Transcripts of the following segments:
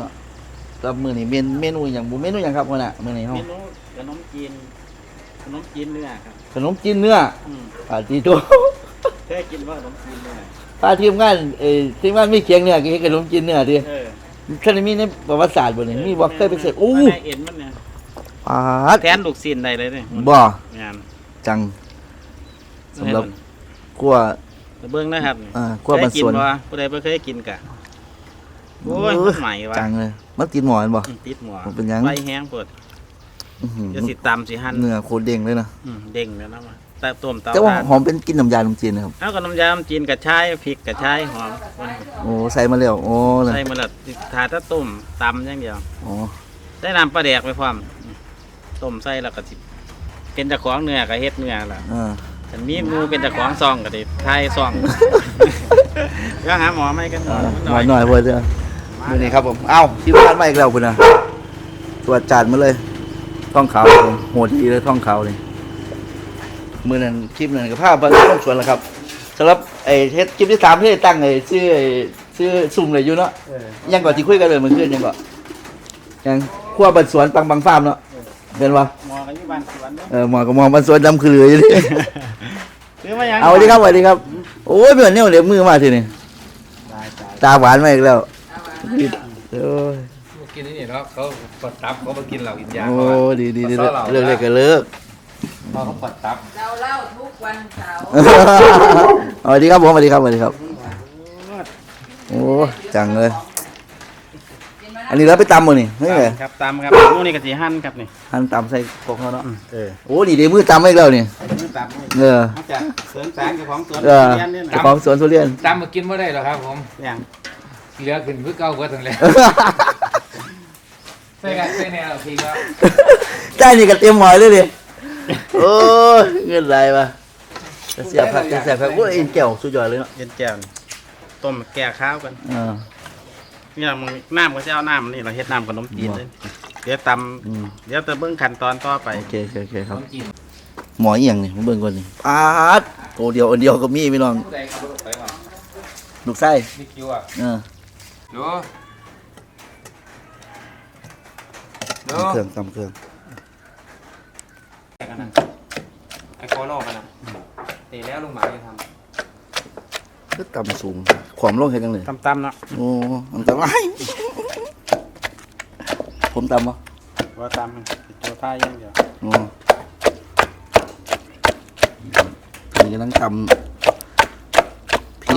เนาะแล้วมื้อนี้เมนเมนูหยังบ่เมนูหยังครับมื้อน่ะมื้อนี้เฮาเมนูขนมจีนขนมจีนเนื้อครับขนมจีนเนื้ออืมปาติโตัวเคยกินว่าขนมจีนเนื้อถ้าทีมงานเอ่อทีมงานมีเคียงเนื้อก็เฮ็ดขนมจีนเนื้อติเออท่านมีในประวัติศาสตร์บ่นี่มีบ่เคยไปเสิร์ชโอ้มันได้เอ็นมันเนี่ยปาดแทนลูกซีนได้เลยเนี่ยบ่งานจัง สำหรับ กลัวแต่เบิ้งนะครับอ่ากลัวบันเคยกิสวนบ่ผู้ใดบ่เคยกินกะ โอ้ยเออมันใหม่ว่ะจังเลยมันติดหมอนบ่อืมติดหมอมันเป็นหยังไฟแห้งปวดอื้อหือจะสิตำสิหั่นเนื้อโคตรเด้งเลยนะอืมเด้งแล้วนะมาแต่ต้มเตาแต่ว่าถ่านหอมเป็นกลินน้ำยาขนมจีนนะครับเอากับน้ำยาน้ำจีนกระชายพริกกระชายหอมโอ้ใส่มาแล้วโอ้เลยใส่มาแล้วทาถ้าต้มตำอย่างเดียวโอ้ได้น้ำปลาแดกไปพร้อมต้มใส่แล้วก็สิเป็นเจ้าของเนื้อก็เฮ็ดเนื้อล่ะอ่าฉันมีหมูเป็นเจ้าของซองก็ได้ทายซองก็หาหมอไม่กันหอ่าน่หน่ออยยหน่อยเพื่อนเด้อ มื้อนี้ครับผม เอ้าที่บ้านมาอีกแล้วพุ่นน่ะตรวจจัดมาเลยท่องขาวผมโหดดีเลยท่องขาวนี่มื้อนั้นคลิปนั้นก็พาไปท่องสวนแล้วครับสำหรับไอ้เฮ็ดคลิปที่สามที่ได้ตั้งไอ้ชื่อไอ้ชื่อซุ่มเลยอยู่เนาะเออยังก่อนที่คุยกันเลยเมื่อคืนยังก่อนยังขั้วบันสวนปังบางฟาร์มเนาะเป็นวะหมอกันอยู่บ้านสวนเด้อเออหมอกับหมอบันสวนดำคือเหลืออยู่ดิซื้อมายังเอาสวัสดีครับสวัสดีครับ โอ้ยเหมือนเนี่ยเดี๋ยวมือมาทีนี่ตายตายตาหวานมาอีกแล้ว โอ้ยมากินนี่เนาะเขาปดตับเขามากินเหล้ากินยาโอ้เขาอะดีดีดีเขาเศร้าเลิกเลิกก็เลิกเพราะเขาปดตับเราเล่าทุกวันเสาร์สวัสดีครับผมสวัสดีครับสวัสดีครับ โอ้จังเลย อันนี้เราไปตำมั้นี่ไม่ไงตำครับตำครับหมูนี่ก็สิหั่นครับนี่หั่นตำใส่กอกเขาเนาะเออโอ้ดีเดี๋ยวมือตำมาอีกแล้วนี่มือตำนี่เออมาจากสวนสางเจ้าของสวนเออเรียนเนี่ยนะเจ้าของสวนทุเรียนตามมากินไม่ได้หรอกครับผมอย่าง เหลือขึ้นเพื่อเก่าก็ถึงแล้วใส่กันใส่แนวทีก็ได้นี่ก็เตรียมหมอยเลยดิโอ้ยเงินไรวะจะเสียบผักจะเสียบผักโอ้ยเอ็นแก้วสุดยอดเลยเนาะเย็นแจ่วนี่ต้มแก่ข้าวกันอ่าเนี่ยมึงน้ำก็จะเอาน้ำนี่เราเฮ็ดน้ำขนมจีนเลยเดี๋ยวตอืมำเดี๋ยวจะเบิ่งขั้นตอนต่อไปโอเคโอเคโอเคครับต้องกินหมออีหยังนี่มาเบิ่งก่อนนี่ปาดโตเดียวอันเดียวก็มีพี่น้องผู้ใดขับรถไปก่อนลูกไส้นี่คิวอะเออ ดูดูตำเครื่องตำเครื่องไอ้โคโน่กันนะตีแล้วลุงหมาจะทก็ตำสูง ความลงเห็นจังเลยตำๆเนาะโอ้มันตำไรผมตำปะว่าตำตัวท้ายอยังเดียวโอ้นี่กำลังตำพริก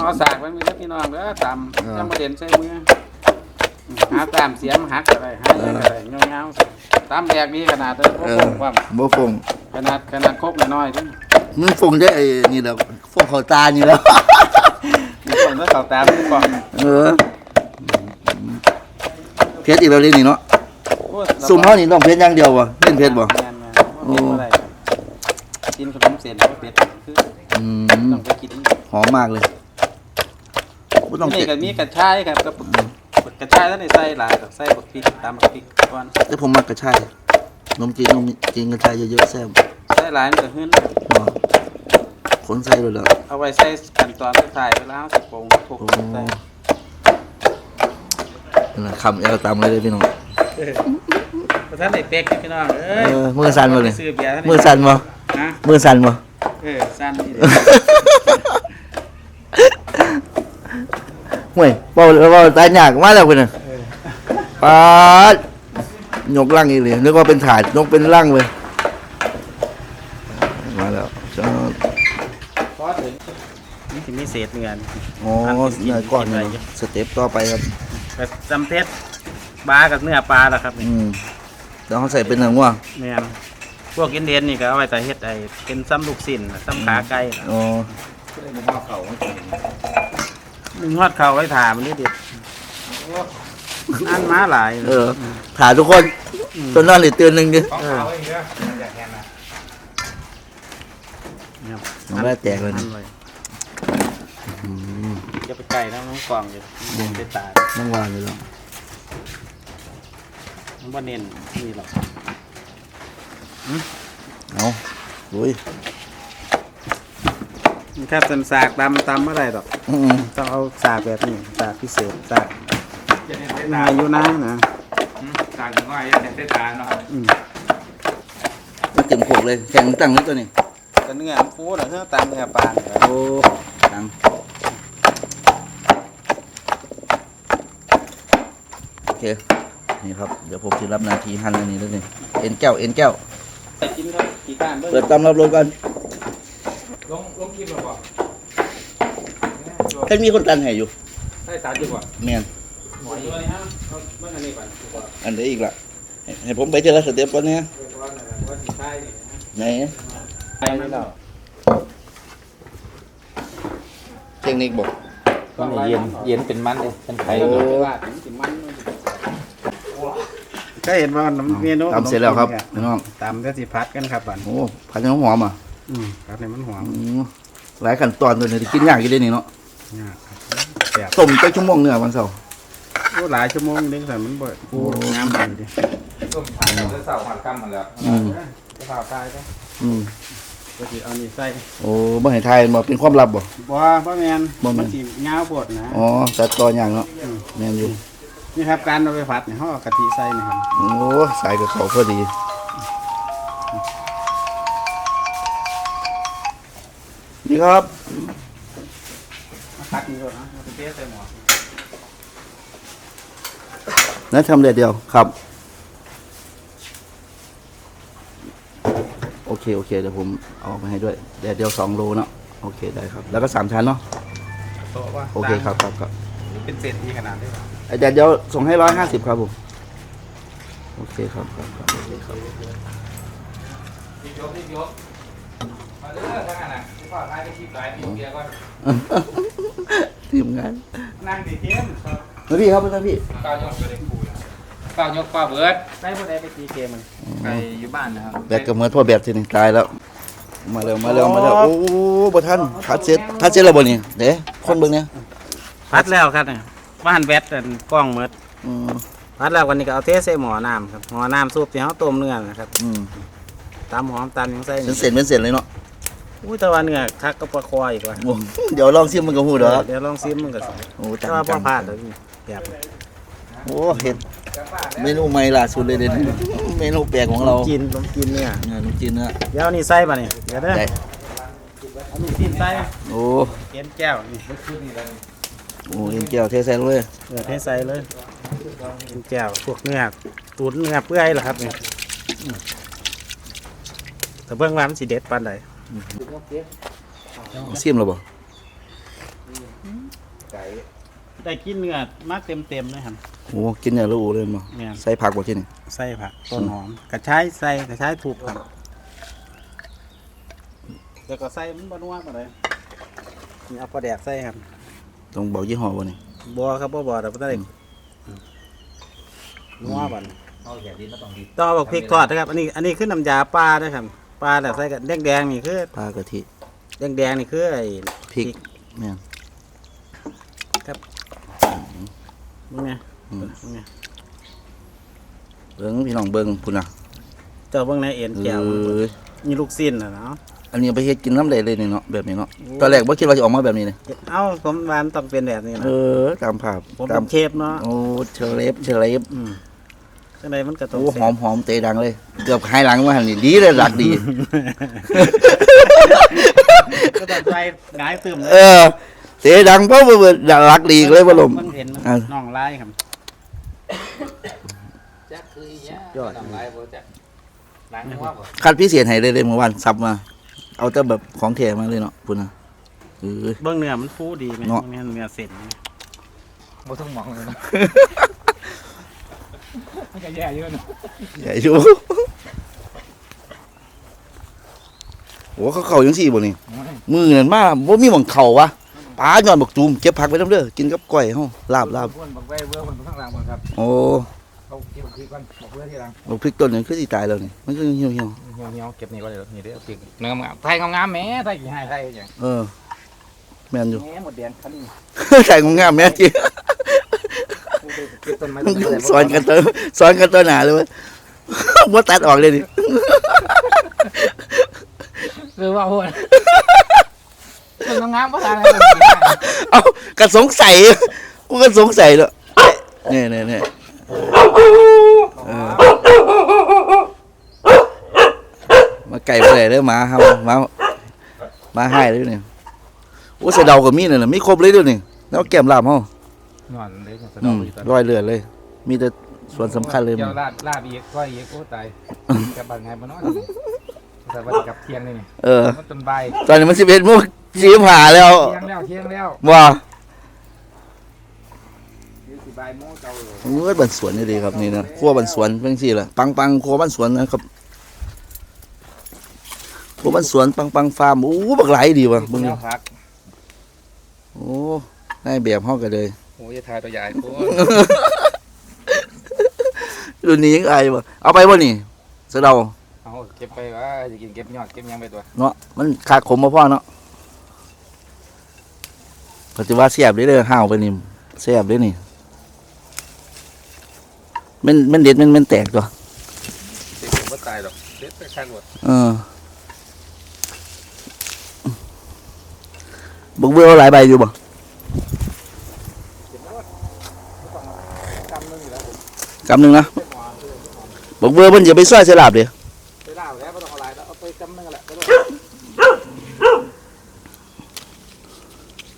เอาสากไว้มือพี่น้องเด้อตเออำจังประเด็นใส่มือหาตามเสียมหักอะไรหาอะไรเงาๆตำแดกดีขนาดเลยเอโอ้อโหความบ่ฟงขนาดขนาดครบน้อยๆด้วยมันฟงได้ไอ้นี่แหล้วฟงเขาตานี่แล้วมีคนก็เข้าตามมีกล่องเออเพชรอีกแล้วเล่นนี่เนาะโอ้ยซุ่มเฮานี่ต้องเพชรอย่างเดียวบ่เล่นเพชรบ่แม่นๆบ่เผ็ดบ่ได้ครับกินขนมเส้นบ่เผ็ดคืออืมต้องไปกินหอมมากเลยบ่ ต้องนี่เตะก็มีกระชายครับกับกระชายแล้วนี่ใส่หลายกับใส่บักพริกตามบักพริกก่อนแต่ผมมักกระชายนมจีนนมจีนกระชายเยอะๆแซ่บใส่หลายมันก็หื้นบ่คนใส่เลยเหรอเอาไว้ใส่ขั้นตอนสุดท้ายเวลาเราสิปรุงทุกโอ้ใส่นั่นน่ะคำเอาตามเลยเด้อพี่น้องบ่ทันได้เป๊กนี่พี่น้องเอ้เอยอมือสั่นบ่เลย ซื้อเบียร์ท่านมือสั่นบ่ฮะมือสั่นบ่เออสั่นนี่ ห่วยเว้าเว้าตายยากมาแล้วเพิ่นน่ะปาดยกลังอีกเลยนึกว่าเป็นถาดยกเป็นลังเลยมาแล้วจ้าพอถึงนี่สิมีเศษเงินโอ้เนื้อก้อนเนาะสเต็ปต่อไปครับแบบจำเพชรปลากับเนื้อปลาล่ะครับนี่อืมแล้วเขาใส่เป็นหนังว่าแม่นพวกกินเดนนี่ก็เอาไว้แต่เฮ็ดไอ้เป็นซ้ำลูกสิ้นน่ะซ้ำขาไก่น่ะอ๋อก็เลย มาพ่อเขาไม่กินนึ่งฮอดเข้าไว้ถามมันนี่เด็ดอันมาหลายเออถ่ายทุกคนตัวนอนหรือเตือนหนึ่งดิของเขาไอ้เงี้ยอยากแทนนะครับน้องได้แตกเลยอันะนเลยอืมจะไปไก่แล้วน้องกล่องอยู่เน้นไปตายนั่งวางเลยเหรอน้องบ่เน้นนี่หรอกเอาลุยมันแค่เป็นสากตำตำเมื่อไรหรอก อืมต้องเอาสากแบบนี้สากพิเศษสากจะเห็นได้นาตายอยู่นะนะตายถึงว่าจะเห็นได้ตาเนาะไม่เต็มขวดเลยแข็งตั้งเลยตัวนี้แต่เนื้อมันฟูเหรอเนื้อตามเนื้อปลาเนี่ยโอ้ตังโอเคนี่ครับเดี๋ยวผมจะรับหนาทีหั่นอันนี้แล้วนี่เอ็นแก้วเอ็นแก้วไปกินครับกี่ก้านเบิ้งเปิดตำรับรวมกันลงลงคลิปแล้วบ่ แค่มีคนตันให้อยู่ได้ตาดีกว่าแม่นหมอตัวนี้ฮะเอาเบิ้งอันนี้ก่อนอันไหนอีกล่ะให้ให้ผมไปเจอละสเต็ปก่อนเนี่ยว่าสีไทยนี่ไหนไปไม่ได้เทคนิคบอกเย็นเย็นเป็นมันเลยเป็นไข่โอ้ว่าถึงกินมันก็เห็นว่าน้ำเมนูตำเสร็จแล้วครับพี่น้องตำก็สิพัดกันครับบันโอ้ผัดให้หอมๆอะอืมพัดให้มันหอมอืมหลายขั้นตอนตัวนี้กินยากอยู่เด้นี่เนาะ ยากครับแซ่บต้มจักชั่วโมงเนื้อวันเสาร์โอ้หลายชั่วโมงเด้งแต่มันบ่โอ้งามดีดิต้มผ่านเราเสาผ่านกำมันแล้วอืมจะผ่าตายก็อืมก็สิเอานี่ใส่โอ้บ่ให้ทายบ่เป็นความลับบ่ บ่บ่แม่นบ่แม่นมันสิยาวโพดนะอ๋อตัดตอนอย่างเนาะแม่นอยู่นี่ครับการเอาไปผัดเนี่ยเฮาเอากะทิใส่นี่ครับโอ้สายกับเขาพอดีนี่ครับ ผัดนี่ก่อนนะเอาไปเทใส่หม้อนั่นทำเดียวเดียวครับ โอเค โอเค เดี๋ยวผมเอาไปให้ด้วยเดี๋ยวเดียวสองโลเนาะโอเคได้ครับ แล้วก็สามชั้นเนาะโต๊ะว่าโอเคครับครับครับเป็นเศษที่ขนาดนี้ไอ้เดี๋ยวเดี๋ยวส่งให้ร้อยห้าสิบครับผมโอเคครับครับครับโอเคครับรีบยกรีบยกมาเด้อทั้งนั้นน่ะที่ผ่าตายก็คลิปหลายปีเบียร์ก่อน ทีมงานนั่งดีเทียมครับมาพี่ครับมาพี่ก้าวยกไปเลยคุยก้าวยกป้าเบิร์ดได้บ่ได้ไปตีเกมมันไปอยู่บ้านนะครับแบกกับเมื่อทั่วแบบทีนึงตายแล้ว มาเร็วมาเร็วมาเร็วโอ้บ่ทันทัดเสร็จทัดเสร็จแล้วบ่นี่เด้คนเบิ่งเนี่ยพัดแล้วครับเนี่ยว่าหันแบตอันกล้องหมดอืมพัดแล้ววันนี้ก็เอาเทใส่หม้อน้ำครับหม้อน้ำซุปที่เฮาต้มเนื้อนะครับอืมตำหอมตำหยังใส่เป็นนี่เส้นเป็นเส้นเลยเนาะ อุ้ยแต่ว่าเนื้อคักก็ปลาคออีกว่าโอ้เดี๋ยวลองชิมมันก็ฮู้ดอกเดี๋ยวลองซิมมันก็สิโอ้แต่จังว่าบ่จังพลาดเลยแบบโอ้เห็ดเมนูใหม่ล่าสุดเลยเด่นเมนูแปลกของเรากินผมกินเนี่ยเนี่ยน้ำจีนเนื้อเดี๋ยวเอานี่ใส่ป่ะนี่เดี๋ยวเด้อได้เอานี่กินใส่โอ้เกนแก้วนี่โอ้เอ็นเจียวเทใส่ลงเลยเออเทใส่เลยเกนแก้วพวกเนื้อตุ๋นเนื้อเปื่อยเหรอครับนี่อืมแต่เบิ่งว่ามันสิเด็ดปานใด ชิมแล้วบ่ได้กินเนื้อมาเต็มๆเลยครับโอ้กินเนี่ยแล้วอูเลยบ่เนี่ยใส่ผักบ่ที่นี่ใส่ผักต้นหอมกระชายใส่กระชายถูกครับแล้วก็ใส่มันบนัวมาเลยนี่เอาปลาแดกใส่ครับต้องบอกยี่ห้อบ่นี่บัวครับบัวบัวแต่ปลาแดกนัวบันเอาแย่ดินแล้วต้องดีต่อบอกพริกทอดนะครับอันนี้อันนี้คือน้ำยาปลาด้วยครับ ปลาแต่ใส่กับแดงแดงๆนี่คือปลากะทิแดงแดงๆนี่คือไอ้พริกแม่น มึงไงอืม มึงไงเบิ่งพี่น้องเบิ่งพุ่นน่ะเจ้าเบิ่งในเอ็นเอแก้ว้ยมีลูกสิ้นนะเนาะ อันนี้เอาไปเฮ็ดกินน้ำได้เลยนี่เนาะแบบนี้เนาะตอนแรกบ่คิดว่าจะออกมาแบบนี้เลยเอ้าผมวามันต้องเป็นแบบนี้นะเออตามภาพผมตาเป็มนเชฟเนาะโอ้เชลฟเชลฟอืม จังไดมันก็ต้องโอ้หแซ่อบมหอมเตะดังเลย เกือบหายหลังมาหันนี่ดีเลยหลักดี ก็ต้องใจหงายตึมเลยเออ เตะดังเพราะว่าหลักดีเลยว่าลม มันเห็นอะ น้องไล่ครับจักคือเนี่ยยอดทำไรบ่จักหลังว่าบ่คัดพิเศษให้เลยเลยเมื่อวานซับมา เอาแต่แบบของแท้มาเลยเนาะพุ่นน่ะเออ เบื้องเนื้อมันฟูดีไหมเนาะ เนื้อเนื้อเส้นนี่บ่ต้องมองเลยนะ มันก็แย่เยอะนะใหญ่ชูโอ้เขาเข่ายังสี่บ่นี่มือนั่นมาบ่มีหม่องเข่าวะปลาย้อนบักตูมเก็บผักไว้นํเด้อกินกับก้อยเฮาลาบลาบบ้วนบักไว้เบื้องบนข้างล่างบนครับโอ้เอาเก็บพริกก่อนบอกเพื่อนที่หลังบักพริกต้นนี้คือสิตายแล้วนี่มันคือเหี่ยวเหี่ยวเหี่ยวเก็บนี่ก็เลยนี่เด้อพริกเนื้องามๆไทยงามๆแหม่ไทยกี่ให้ไทยอย่างๆเออแม่นอยู่แหมหมดแดงคันนี้ ใส่ของงามแม่จ ริงเก็บต้นไม้ต้นไม้สอนกันตัวสอนกันตัวหนาเลยเว้ยบ่ตัดออกเลยนี่คือว่าโหดมันงามๆบ่ทางอะไรเอ้าก็สงสัยกูก็สงสัยเนาะเนี่ยเนี่ยเนี่ยเออมาไก่ไปเลยเด้อหมาครับหมาหมาให้เลยเนี่ยโอ้เสยเดากับมีเนี่ยนะมีครบเลยเด้วยนี่แล้วแก้มลาบเฮา นอนเลยจะสะอืดอกมอยู่ตอนร้อยเลือดเลย มีแต่ส่วนสำคัญเลยเดี๋มัยนวลาดลาบอีกก้อยอีกโอ้ตายกลับบ้านไงบ้านนอนแต่ว่ากับเที่ยงนี่นี่เออ มันจนบ่ายตอนนี้มันสิบเอ็ดโมงสีผ่าแล้วเที่ยงแล้วเที่ยงแล้วว่ายี่สิบบ่ายโมงเจ้าเลยเมื่อบันสวนนี่ดีครับนี่นะครัวบันสวนเป็นสิล่ะปังปังครัวบันสวนนะครับครัวบันสวนปังปังฟาร์มโอ้บักหลายดีว่ะเบิ่งแนดิวพักโอ้ได้แบบเฮากันเลย โอ้ยทายตัวใหญ่โอ้รุ่นนี้ยังอายบ่เอาไปบ่นี่เสะเดาเอาเก็บไปว่าจะกินเก็บยอดเก็บยังไปตัวเนาะมันขาดขมมาพ่อเนาะปฏิว่าเสียบเด้อเด้อห้าวไปนี่เสียบเด้อนี่มันมันเด็ดมันมันแตกตัวเด็กผมว่าตายหรอกเด็ดไปข้างหมดเออบุกเบื่อเอาหลายใบอยู่บ่ กำนึงอยู่แล้วผม กำหนึ่งนะบุกเบื่อเพิ่นจะไปซอยสลับเด้อไปล่าแล้วไม่ต้องเอาอะไรแล้วเอาไปกำนึงแหละไม่ต้อง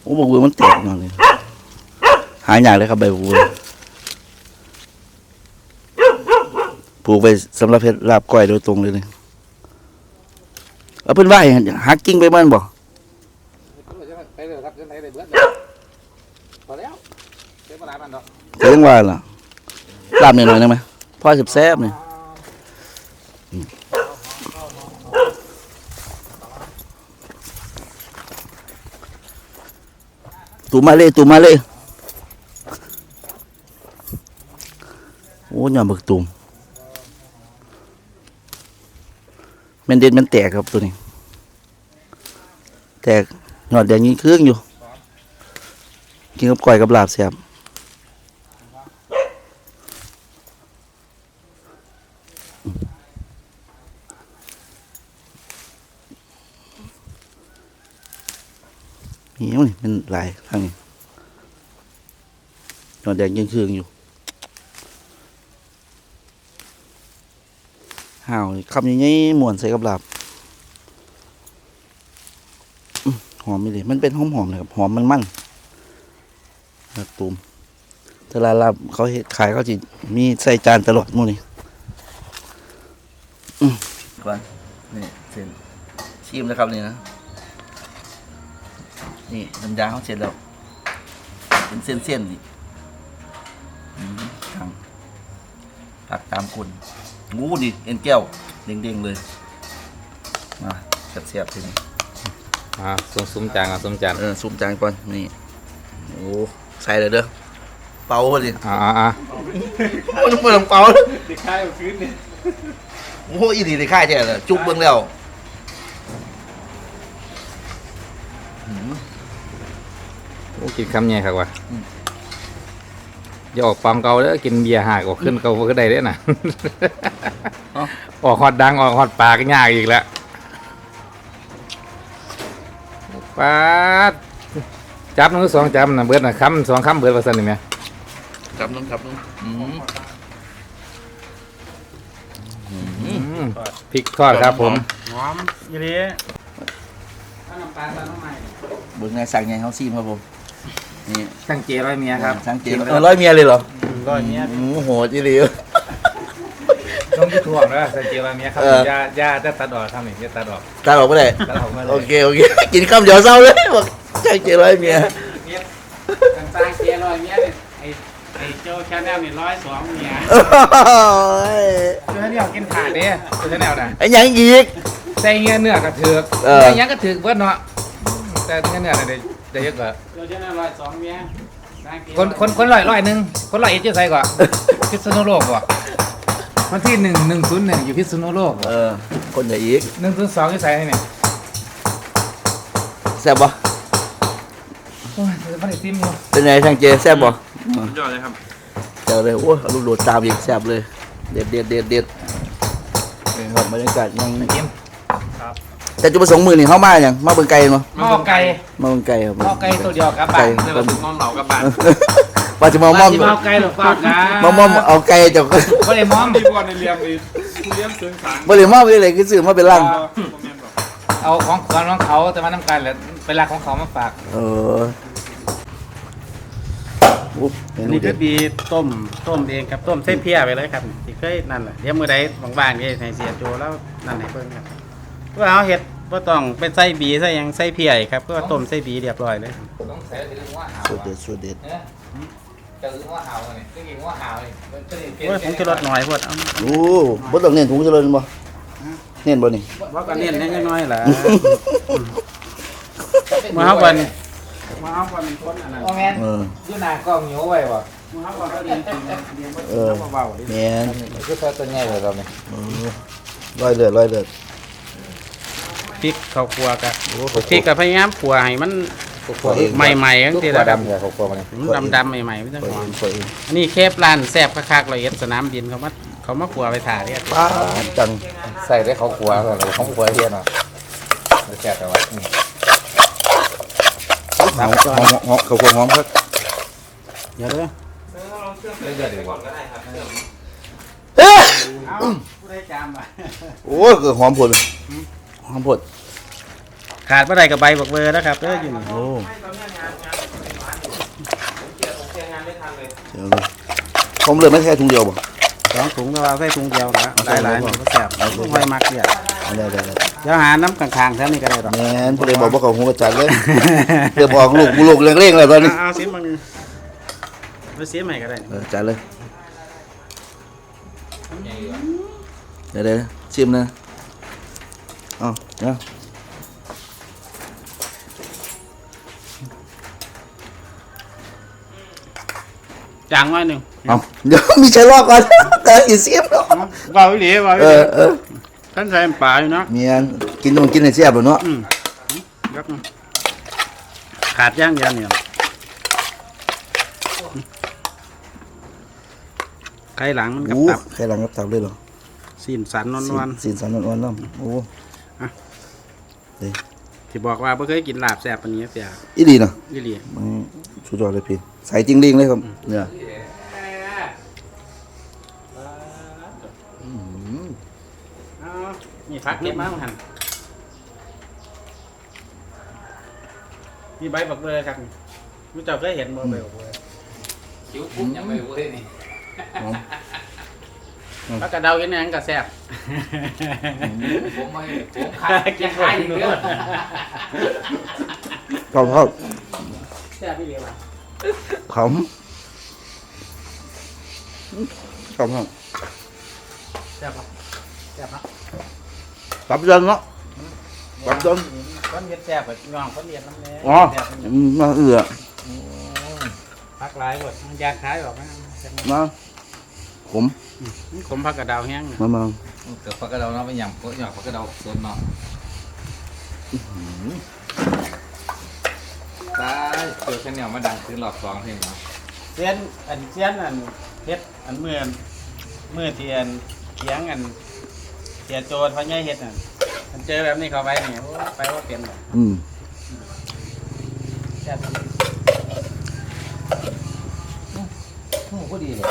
โอ้บุกเบื่อมันแตกเนาะนี่หายากเลยครับใบบุกเบื่อปลูกไปสำหรับเฮ็ดลาบก้อยโดยตรงเลยนี่เอาเพิ่นว่าให้หักกิ่งไปมันบ่ไปเลยครับจะไหนได้เบิดเลยพอแล้วเก็บมาหลายมันดอกแต่ยังว่าล่ะ ลาบหน่อยๆได้ไหมพ่อแซ่บๆนี่ตูมาเลยตูมาเลยโอ้ยอมบักตุ่มแมันเด็ดแมันแตกครับตัวนี้ แตกหยอดแดงยิ่งเครื่องอยู่ กินกับก้อยกับลาบแซ่บเหี้ยวนี่มันหลายทางนี้หยอด แดงยิ่งเคืองอยู่ห่าวคำยังไงม่วนใส่กับลาบหอมไม่เลยมันเป็นหอมๆเลยครับหอมมันมันๆครับตูมตลาดรับเขาเห็ดขายเขาจิมีใส่จานตลอดมู่นี่ก่อนนี่เสร็จชิมแล้วครับนี่นะนี่น้ำยาเขาเสร็จแล้วเป็นเส้นๆนี่ อืมทางผักตามคนงูดิเอ็นแก้วเด้งๆเลย มาเสียบๆทีนี้อ่าซุ้มซุ้มจางอะซุ้มจานเออซุ่มจานก่อนนี่โอ้ใส่เลยเด้อเป่าเลยอ่าอ่ามันเปิดเป่าติดค่ายพื้นนี่โอ้โหอีดีได้ค่ายแท้เลยจุกเบิ่งแล้วโอ้กินคำใหญ่ครับว่ะ อย่าออกปองเก่าเด้อกินเบียร์หากออกขึ้นเก่าก็ได้เด้อน่ะออกฮอดดังออกฮอดปากยากอีกแล้วปาดจับหนึงหรือสองจับนะเบิดนะคำสองคำเบิดว่าซั่นนี่แหมจับน้องจับน้องอืมอืมพริกทอดครับผมหอมยี่ลีน้ำปลาน้ำใหม่เบิ่งไงสั่งไงเฮาซีมครับผม นี่ตั้งเจร้อยเมียครับสั่งเจเออร้อยเมียเลยเหรอร้อยเนี้ยอืมโหดอีหลีต้องที่ถ่วงนะตั้งเจร้อยเมียครับเออย่าย่าจะตัดออกทำนี่จะตัดออกตาออกบ่ได้ตัดออกมาเลโอยเคโอเคกินข้าวเดี๋ยวเศร้าเลยบอกสั่งเจร้อยเมียกันสร้างเกียร์ร้อยเนี้ยเนี่ยไอ้ไอ้โจ้ชาแนลนี่ร้อยสองเนี้ยโอ้ยเนื้อเนี่ยกินขาดเนี่ยตัวแนวน่ะไอ้หยังอีกใส่เงี้ยเนื้อกระเถือกเออใส่เงี้ยกระเถือกเบิดเนาะแต่เงี้ยเนื้อน่ะ ได้ได้เยอะกว่าโจ้ชาแนลร้อยสองเนี้ยสร้างเกียร์คนคนคนร้อยร้อยหนึ่งคนร้อยเอ็ดจะใส่กว่าพิษณุโลกว่ะวันที่หนึ่งหนึ่งศูนย์หนึ่งอยู่พิษณุโลกเออ คนไหนอีกหนึ่งศูนย์สองที่ใส่ให้เนี่ยแซ่บบ่โอ้ยเดี๋ยวมันไอติมอยู่เป็นไงสั่งเจแซ่บบ่ยอดเลยครับแซ่บเลยโอ้ยเอาลูกโดดตามอีกแซ่บเลย เด็ดเด็ดเด็ดเด็ดนี่ครับบรรยากาศยังไอติม แต่จุดประสงค์มือนี่เข้ามาอย่างมาเบิ่งไก่เนาะหม้อไก่มาเบิ่งไก่ครับหม้อไก่ตัวเดียวกับบ้านเดี๋ยวเราถึงหม้อเหล่ากับบ้านว่าจะมามอมที่มาเอาไก่หรอกฝากนะมามอมเอาไก่จากไม่ได้มอมดีกว่าในเรียมไปเรียมเสริงสารบ่ได้มอมเลยคือซื้อมาเป็นลังเอาของขวัญของเขาแต่มาน้ำกันแหละเป็นรักของเขามาฝากเอออุ๊บเมอันนูนี้เด็ก็ดบีต้มต้มเองครับต้มใส่เพียไปเลยครับสิเคยนั่นแหละเดี๋ยวมื้อใดว่างๆนี่ให้เสียโจแล้วนั่นให้เบิ่งครับ เพื่อเอาเฮ็ดบ่ต้องเป็นไส้บีใส่หยังใส่เพียอีกครับเพื่อต้มใส่บีเรียบร้อยเลยต้องใส่ถือว่าหาวสูตรเด็ดสูตรเด็ดเนี่ยจะถือว่าหาวเลยจะกินว่าหาวเลยมันจะได้เปลี่ยนโอ้ยผมจะลดน้อยพวดเอาโอ้บ่ต้องเน้นถุงเจริญบ่เน้นบ่นี่ว่าก็เน้นนิดน้อยๆล่ะมาเฮาวันมาเฮาวันคนอันนั้นโอ้แมนเออยูนากล้องเหนียวไว้บ่มาเฮาวันก็เรียนจริงเรียนบ่เออเบาๆดิแม่นคือใช้ตัวใหญ่เลยเราเนี่ยเออร้อยเลือดร้อยเลือด พริกข้าวคั่วกับพริกก็พยายามคั่วให้มันตัวเองใหม่ๆจังซี่ล่ะครับดำเลยเขากลัวมันมันดำๆใหม่ๆมันจังตัวหเออมงตัวเองอันนี้เคฟร้านแซ่บคักๆละเอียดสนามบินเขามาเขามาคั่วไปถ่าเรียกป้าดจังใส่ได้เขากลัวอะไรเขากลัวเฮียนอะแก่แต่ว่าหอมหอมหอมข้าวคั่วหอมครับเดี๋ยวเด้อเดือดดีกว่าเอ้ยเอาผู้ใดจามบ่โอ้ยคือหอมผดเลย หอมผดขาดบ่ได้กับใบบักเบอร์นะครับเด้ออยู่นี่โอ้เดี๋ยวเลยผมเหลือไม่แค่ถุงเดียวบ่ สองถุงก็เอาใส่ถุงเดียวละหลายๆมันก็แซ่บลูกไฟมักเนี่ยเอาได้ได้ได้เดี๋ยวหาน้ำข้างๆแถวนี้ก็ได้ดอกแม่นผู้ใดบอกว่าเขาหูกระจัดเลยเดี๋ยวบอกลูกกูลูกเร่งๆเลยตอนนี้เอาซิมมันไปซิมให้ก็ได้เออจัดเลยเดี๋ยวเดี๋ยวชิมนะ เอ้าเดี๋ยวจางไว้หนึ่งเอาเดี๋ยวมีใช้ลอกก่อนเอออีซิมเนาะเบาอีหลีเบาอีเอหลีอเออท่านใส่น้ำปลาอยู่เนาะเมียนกินนมกินให้เสียบเลยเนาะอืมครับขาดย่างเดียวเนี่ยไข่หลังมันกับโอ้ตับใครหลังกับตับเลยเหรอ สีนสันนวลสีนสันนวลๆน้ำโอ้ ๆที่บอกว่าไม่เคยกินลาบแซ่บปานนี้เสียอีดีเนาะอีหลีมันสุดยอดเลยพี่ใส่จริงลิงเลยครับเนี่ยเอามีผักเก็บมาหันมีใบบักเบอร์ครับรู้จักเคยเห็นบ่ใบบักเบอร์ คิ้วปุ๊บยังไม่รู้เลยนี่ ผักกระเดาเห็นหยังก็แซ่บ ผมไม่ผมขายกินขายอีกเรื่องชอบชอบแซ่บพี่เหลียวะขำชอบชอบแซ่บปะแซ่บปะตับยันเนาะตับยันคนเฮ็ดแซ่บแบบน้องคนเรียนน้ำแน่อ๋อแซ่บอืมมาเอือผักหลายหมดมันอยากขายออกมาจังมา ผมขมผักกระเดาแห้งมามาเกิดพักกระเดาเนาะเป็นอย่างก็หยอกพักกระเดาสดเนาะตายเจอแค่เนี่ยมาดังคือหลอดสองเพลงเนาะเสียนอันเสียนอันเฮ็ดอันเมื่อเมื่อเทียนเขียงอันเสียโจรเขาใหญ่เฮ็ดน่ะมันเจอแบบนี้เขาไปนี่โอ้ไปว่าเปลี่ยนเลยอืม แซ่บ หูก็ดีเลย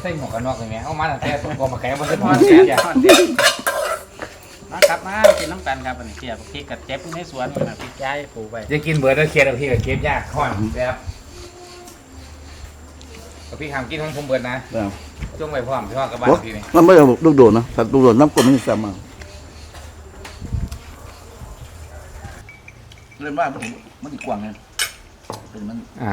ใส่ใส่หมวกกันน็อกเลยไหมเอามาตั้งแต่ตัวมาแข่งมาเป็นฮพออนนเสีเสียยอย่าฮอนเสียมาครับมากินน้ำกันครับอันนี้เสียบพริกกับเจ็บในสวนมันน่ะพริกย้ายปลูกไปจะกินเบิร์ดแล้วเคลียร์กับพี่กับเก็บยากห่อนแบบกับพี่หามกินของผมเบิร์ดนะแล้วช่วงไปพร้อมพี่ว่ากับบ้านโอ้พี่นี่มันไม่ได้ลูกโดดนะแต่ลูกโดดน้ำกลมมันแซ่บมากเล่นบ้านมันมันติดกว่างไงเป็นมันอ่า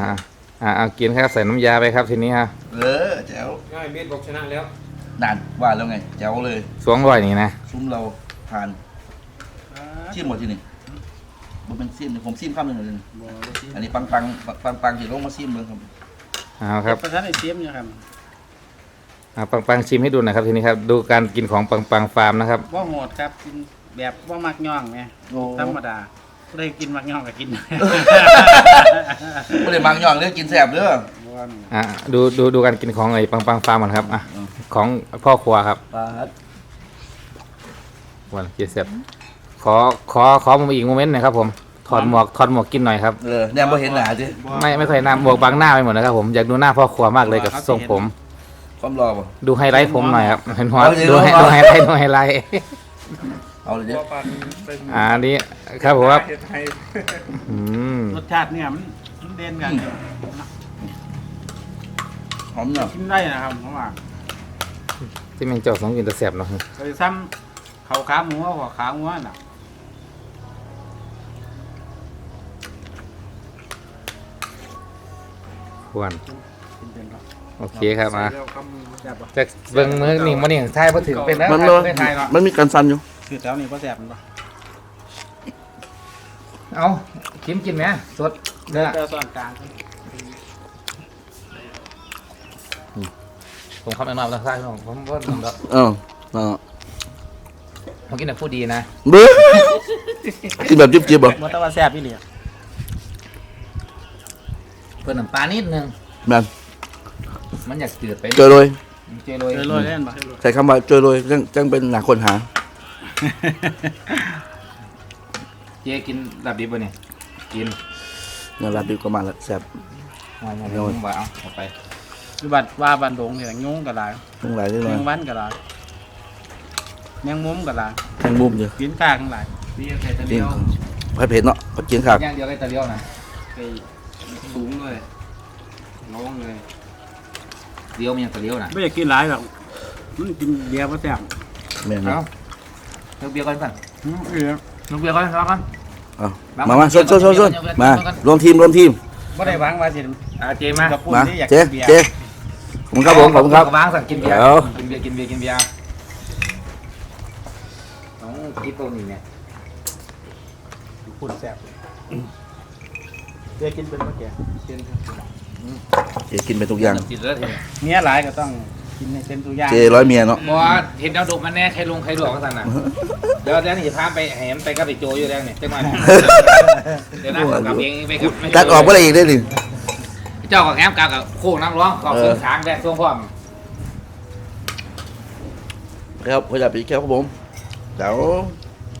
อ่าเอากินครับใส่น้ำยาไปครับทีนี้ฮะเออแจ๋วง่ายเบสบอกชนะแล้วนานว่าแล้วไงแจ๋วเลย สวงร่อยนี่นะซุ้มเราทานชิมหมดที่นี่มันเป็นซิมผมซิมข้ามหนึ่งเลยนี่อันนี้ปังปังปังปังที่ลงมาซิมเบิ่งครับเอาครับประธานไอ้เสียมอยู่ครับอ่าปังปังชิมให้ดูหน่อยครับทีนี้ครับดูการกินของปังปังฟาร์มนะครับว่าโหดครับกินแบบว่ามักย่องไงโอ้ธรรมดา ผู้ใดกินมักย่องก็กิน ไม่ได้บางอย่างเลยกินแสบเด้อว่านี่อ่าดูดูดูการกินของไอ้ปังปังฟาร์มก่อนครับอะของพ่อครัวครับปลาดวันเกียเสร็จขอขอขอผมอีกโมเมนต์หน่อยครับผมถอดหมวกถอดหมวกกินหน่อยครับ เออเนี่ยพอเห็นหนาสิไม่ไม่เคยหน้าหมวกบังหน้าไปหมดนะครับผมอยากดูหน้าพ่อครัวมากเลยกับทรงผม ความรอป่ะดูไฮไลท์ผมหน่อยครับเห็นหัวเอาเดี๋ยวดูให้เอาดูไฮไลท์ดูไฮไลท์ เอาเลยเดี๋ยวตัวปันเป็นอ่าอันนี้ครับผมครับเฮ็ดให้อืมรสชาติเนี่ยมันมันเด่นกันหอมเนาะกินได้นะครับเพราะว่าที่แมงเจ้าสองกินแต่แสบเนาะเคยซ้ำเขาขาหมูหัวขาหัวน่ะควรกินเป็นครับโอเคครับอะใส่แล้วคำแซ่บปะจะเบิ่งมือนี่มันนี่ใช่พอถึงเป็นแล้วมันไทเนาะยไทยเนาะมันมีการสั่นอยู่ คือแถวนี้ก็แซ่บมันปะเอากินกินไหมสดเด้อเจอส่วนกลางผมขับแน่นอนแล้วใช่ผมผมว่าผมแล้วเออเออผมกินแต่ผู้ดีนะเบ้อกินแบบจิ๊บๆบ่มันแต่ว่าแซ่บพี่เหลียเพิ่นน้ำปลานิดนึงแมนมันอยากจืดไปเจอเลยเจอเลยเลยเลยเล่นปะใช้คำว่าเจอเลยจังจังเป็นหนาคนหา เจ๊กินแบบดิบป่ะเนี่ยกินเนี่ยรับดีกว่ามาแล้วแซ่บ มาอย่างนี้ผมว่าเอาเอาไปคือบัดว่าบันดงเนี่ยยุงกระไรทั้งหลายทั้งหแมลายงวันกระไรแมงมุมกระไรแทงมุมอยู่กินข้างทั้งหลายพี่ไก่ตะจริเลีงยวผัดเผ็ดเนาะผัดเจียงขากย่างเดียวไก่ตะเลียวนะไปสูงเลยน้องเลยเลียวมีอย่างตะเลียวนะไม่อยากกินหลายหรอกมันกินเบียร์ก็แซ่บแม่นเอาเนาะเลื อกเบียร์ก่อนก่อนอืมเบียร์เลือกเบียร์ก่อนรอก่อนเอามามาชนชนชนชนมารวมทีมรวมทีม ไม่ได้หวังว่าสิอ่าเจมากับปุ่นมาที่อยากเจ๊กินเบียร์เจ๊ขอบคุณครับผมขอบคุณครับ วางสั่งกินเบียร์ เดี๋ยว กินเบียร์ กินเบียร์ กินเบียร์น้องคิดตรงนี้เนี่ยปุ่นแซ่บเบียร์กินเป็นเมื่อกี้เจ๊กินไปทุกอย่างติดแล้วทีนี้เมียหลายก็ต้อง กินในเต็มตัวอย่างเจ๊ร้อยเมียเนาะบอกว่าเห็นดาวดกมันแน่ใครลงใครหลอกกันสั่นน่ะเดี๋ยวเดี๋ยวนี่จะพาไปแหมไปกับไอ้โจอยู่แล้วนี่จังหวะนี้เดี๋ยวนะกับเองไปกับตัดออกว่าอะไรอีกได้ดิเจ้ากับแอมกับกับโค้งน้ำร้องขอบเครื่องช้างแดดทรงพร้อมครับพยายามไปแค่ครับผมเดี๋ยว